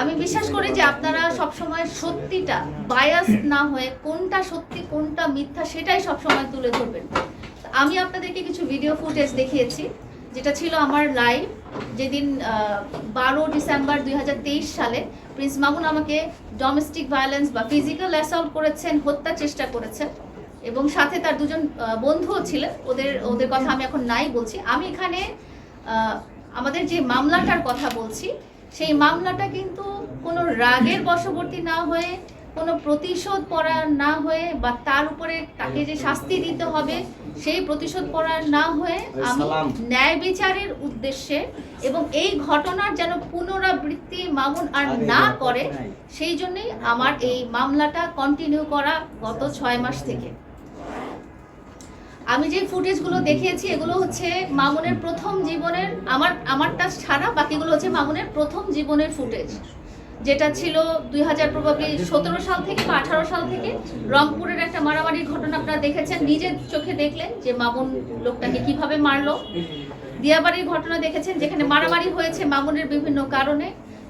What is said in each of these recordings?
আমি বিশ্বাস করি যে আপনারা সবসময় সত্যিটা বায়াস না হয়ে কোনটা সত্যি, কোনটা মিথ্যা সেটাই সবসময় তুলে ধরবেন। আমি আপনাদেরকে কিছু ভিডিও ফুটেজ দেখিয়েছি, যেটা ছিল আমার লাইভ যেদিন বারো ডিসেম্বর দুই হাজার তেইশ সালে প্রিন্স মামুন আমাকে ডোমেস্টিক ভায়োলেন্স বা ফিজিক্যাল অ্যাসল্ট করেছেন, হত্যার চেষ্টা করেছেন এবং সাথে তার দুজন বন্ধুও ছিলেন। ওদের ওদের কথা আমি এখন নাই বলছি। আমি এখানে আমাদের যে মামলাটার কথা বলছি সেই মামলাটা কিন্তু কোনো রাগের বশবর্তী না হয়ে কোনো প্রতিশোধ পড়া না হয়ে বা তার উপরে তাকে যে শাস্তি দিতে হবে সেই প্রতিশোধ পড়া না হয়ে আমি ন্যায় বিচারের উদ্দেশ্যে এবং এই ঘটনার যেন পুনরাবৃত্তি মামুন আর না করে সেই জন্যই আমার এই মামলাটা কন্টিনিউ করা গত ছয় মাস থেকে। আমি যে ফুটেজগুলো দেখিয়েছি, এগুলো হচ্ছে মামুনের প্রথম জীবনের, আমার, আমারটা ছাড়া বাকিগুলো হচ্ছে মামুনের প্রথম জীবনের ফুটেজ যেটা ছিল দুই হাজার প্রবাবলি সতেরো সাল থেকে বা আঠারো সাল থেকে রংপুরের একটা মারামারির ঘটনা আপনারা দেখেছেন নিজের চোখে দেখলেন যে মামুন লোকটাকে কীভাবে মারলো। দিয়াবাড়ির ঘটনা দেখেছেন, যেখানে মারামারি হয়েছে মামুনের বিভিন্ন কারণে।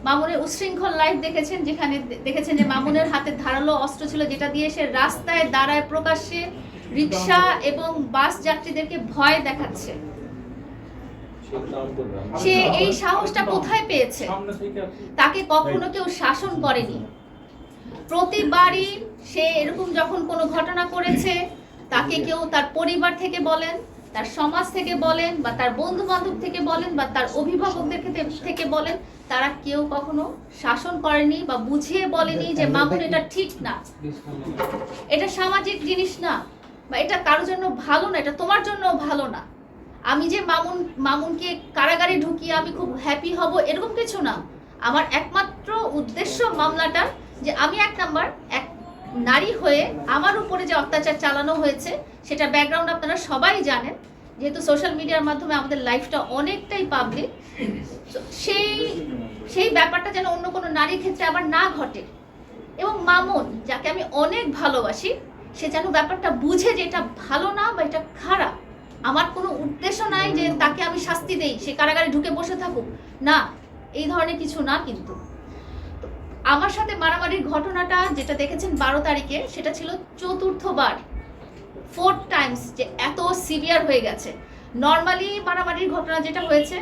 মামুনের উচ্ছৃঙ্খল লাইফ দেখেছেন, যেখানে দেখেছেন যে মামুনের হাতে ধারালো অস্ত্র ছিল, যেটা দিয়ে সে রাস্তায়, দাঁড়ায় প্রকাশ্যে রিক্সা এবং বাস যাত্রীদেরকে ভয় দেখাচ্ছে। সে এই সাহসটা কোথায় পেয়েছে? তাকে কখনো কেউ শাসন করেনি। প্রতিবারই সে এরকম যখন কোনো ঘটনা করেছে, তাকে কেউ তার পরিবার থেকে বলেন, তার সমাজ থেকে বলেন, বা তার বন্ধু বান্ধব থেকে বলেন, বা তার অভিভাবকদের থেকে বলেন, তারা কেউ কখনো শাসন করেনি বা বুঝিয়ে বলেনি যে, মামুন, এটা ঠিক না। এটা সামাজিক জিনিস না। বা এটা কারোর জন্য ভালো না, এটা তোমার জন্য ভালো না। আমি যে মামুন, মামুনকে কারাগারে ঢুকিয়ে আমি খুব হ্যাপি হব এরকম কিছু না। আমার একমাত্র উদ্দেশ্য মামলাটার যে আমি এক নাম্বার এক নারী হয়ে আমার উপরে যে অত্যাচার চালানো হয়েছে, সেটা ব্যাকগ্রাউন্ড আপনারা সবাই জানেন। যেহেতু সোশ্যাল মিডিয়ার মাধ্যমে আমাদের লাইফটা অনেকটাই পাবলিক সেই সেই ব্যাপারটা যেন অন্য কোনো নারীর ক্ষেত্রে আবার না ঘটে। এবং মামুন, যাকে আমি অনেক ভালোবাসি সে যেন ব্যাপারটা বুঝে যে এটা ভালো না বা এটা খারাপ। আমার কোনো উদ্দেশ্য নাই যে তাকে আমি শাস্তি দেই সে কারাগারে ঢুকে বসে থাকুক। না এই ধরনের কিছু না কিন্তু। আমার সাথে মারামারির ঘটনাটা যেটা দেখেছেন বারো তারিখে সেটা ছিল চতুর্থবার। ফোর্থ টাইমস যে এত সিভিয়ার হয়ে গেছে। নর্মালি মারামারির ঘটনা যেটা হয়েছে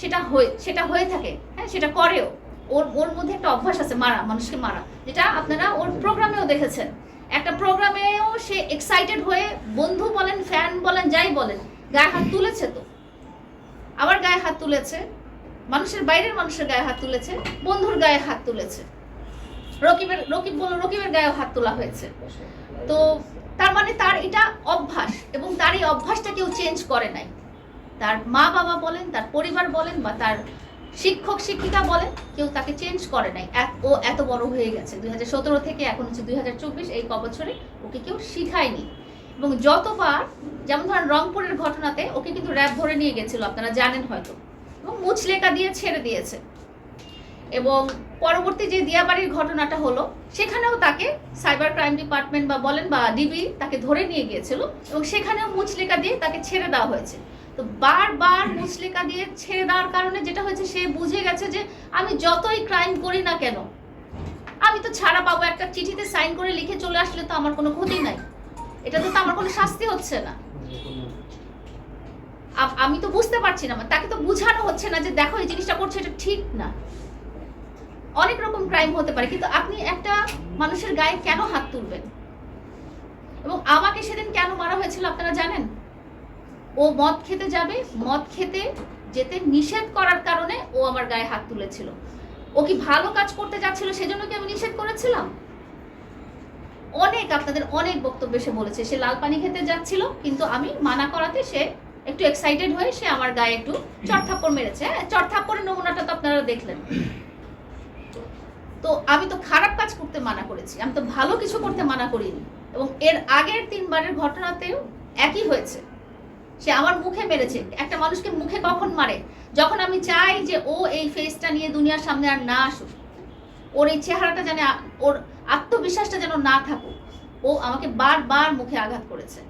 সেটা হয়ে সেটা হয়ে থাকে। হ্যাঁ সেটা করেও। ওর ওর মধ্যে একটা অভ্যাস আছে মারা মানুষকে মারা। যেটা আপনারা ওর প্রোগ্রামেও দেখেছেন। একটা প্রোগ্রামেও সে এক্সাইটেড হয়ে বন্ধু বলেন ফ্যান বলেন, যাই বলেন, গায়ে হাত তুলেছে তো। আবার গায়ে হাত তুলেছে, মানুষের বাইরের মানুষের গায়ে হাত তুলেছে, বন্ধুর গায়ে হাত তুলেছে। রকিবের, রকিব বলল, রকিবের গায়েও হাত তোলা হয়েছে। তো তার মানে তার এটা অভ্যাস এবং তার এই অভ্যাসটা কেউ চেঞ্জ করে নাই। তার মা বাবা বলেন, তার পরিবার বলেন বা তার শিক্ষক, শিক্ষিকা বলেন, কেউ তাকে চেঞ্জ করে নাই। ও এত বড় হয়ে গেছে। দুই থেকে এখন হচ্ছে দুই এই ক বছরে ওকে কেউ শিখায়নি। এবং যতবার, যেমন ধরেন রংপুরের ঘটনাতে ওকে কিন্তু র্যাব ধরে নিয়ে গেছিল, আপনারা জানেন হয়তো। এবং মুচলেকা দিয়ে ছেড়ে দিয়েছে। এবং পরবর্তী যে দিয়াবাড়ির ঘটনাটা হলো, সেখানেও তাকে সাইবার ক্রাইম ডিপার্টমেন্ট বা বলেন বা ডিবি তাকে ধরে নিয়ে গিয়েছিল, এবং সেখানেও মুচলেকা দিয়ে তাকে ছেড়ে দেওয়া হয়েছে। তো বারবার মুচলেকা দিয়ে ছেড়ে দেওয়ার কারণে যেটা হয়েছে, সে বুঝে গেছে যে আমি যতই ক্রাইম করি না কেন, আমি তো ছাড়া পাবো। একটা চিঠিতে সাইন করে লিখে চলে আসলে তো আমার কোনো ক্ষতি নাই। এটাতে তো আমার কোনো শাস্তি হচ্ছে না। আমি তো বুঝতে পারছি না, তাকে তো বোঝানো হচ্ছে না যে দেখো এই জিনিসটা করছে, এটা ঠিক না। অনেক রকম ক্রাইম হতে পারে, কিন্তু আপনি একটা মানুষের গায়ে কেন হাত তুলবেন? এবং আমাকে সেদিন কেন মারা হয়েছিল আপনারা জানেন? ও মদ খেতে যাবে, মদ খেতে যেতে নিষেধ করার কারণে ও আমার গায়ে হাত তুলেছিল। ও কি ভালো কাজ করতে যাচ্ছিল সেজন্য কি আমি নিষেধ করেছিলাম? অনেক আপনাদের অনেক বক্তব্য সে বলেছে, সে লাল পানি খেতে যাচ্ছিল, কিন্তু আমি মানা করাতে সে একটু এক্সাইটেড হয়ে সে আমার গায়ে একটু চড়থাপ্পড় মেরেছে। হ্যাঁ চড়থাপ্পড়ের নমুনাটা তো আপনারা দেখলেন। তো আমি তো খারাপ কাজ করতে মানা করেছি, আমি তো ভালো কিছু করতে মানা করিনি। এবং এর আগের তিনবারের ঘটনাতেও একই হয়েছে। সে আমার মুখে মেরেছে। একটা মানুষকে মুখে কখন মারে? যখন আমি চাই যে ও এই ফেসটা নিয়ে দুনিয়ার সামনে আর না আসুক, ওর এই চেহারাটা যেন ওর আত্মবিশ্বাসটা যেন না থাকুক, ও আমাকে বারবার মুখে আঘাত করেছে।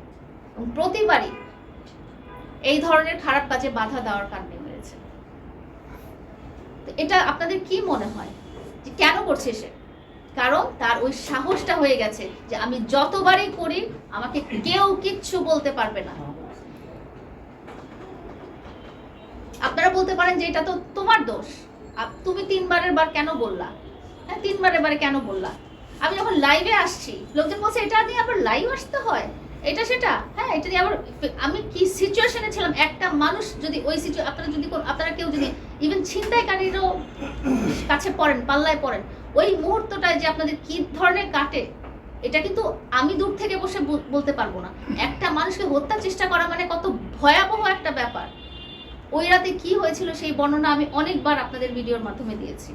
এবং প্রতিবারই এই ধরনের খারাপ কাজে বাধা দেওয়ার কারণে মেরেছে। তো এটা আপনাদের কি মনে হয়? যে কেন করছে সে? কারণ তার ওই সাহসটা হয়ে গেছে যে আমি যতবারই করি, আমাকে কেউ কিচ্ছু বলতে পারবে না। আপনারা বলতে পারেন যে এটা তো তোমার দোষ। তুমি তিনবারের বার কেন বললা? হ্যাঁ তিনবারের বারে কেন বললা? আমি যখন লাইভে আসছি, লোকজন বলছে, এটা নিয়ে আবার লাইভ আসতে হয়? এটা সেটা? হ্যাঁ এটা নিয়ে আবার আমি কি সিচুয়েশনে ছিলাম? একটা মানুষ যদি ওই সিচুয়েশন আপনারা যদি আপনারা কেউ যদি ইভেন ছিনতাইকারীরও কাছে পড়েন, পাল্লায় পড়েন, ওই মুহূর্তটায় যে আপনাদের কি ধরনের কাটে, এটা কিন্তু আমি দূর থেকে বসে বল- বলতে পারব না। একটা মানুষকে হত্যার চেষ্টা করা মানে কত ভয়াবহ একটা ব্যাপার। ওই রাতে কি হয়েছিল সেই বর্ণনা আমি অনেকবার আপনাদের ভিডিওর মাধ্যমে দিয়েছি।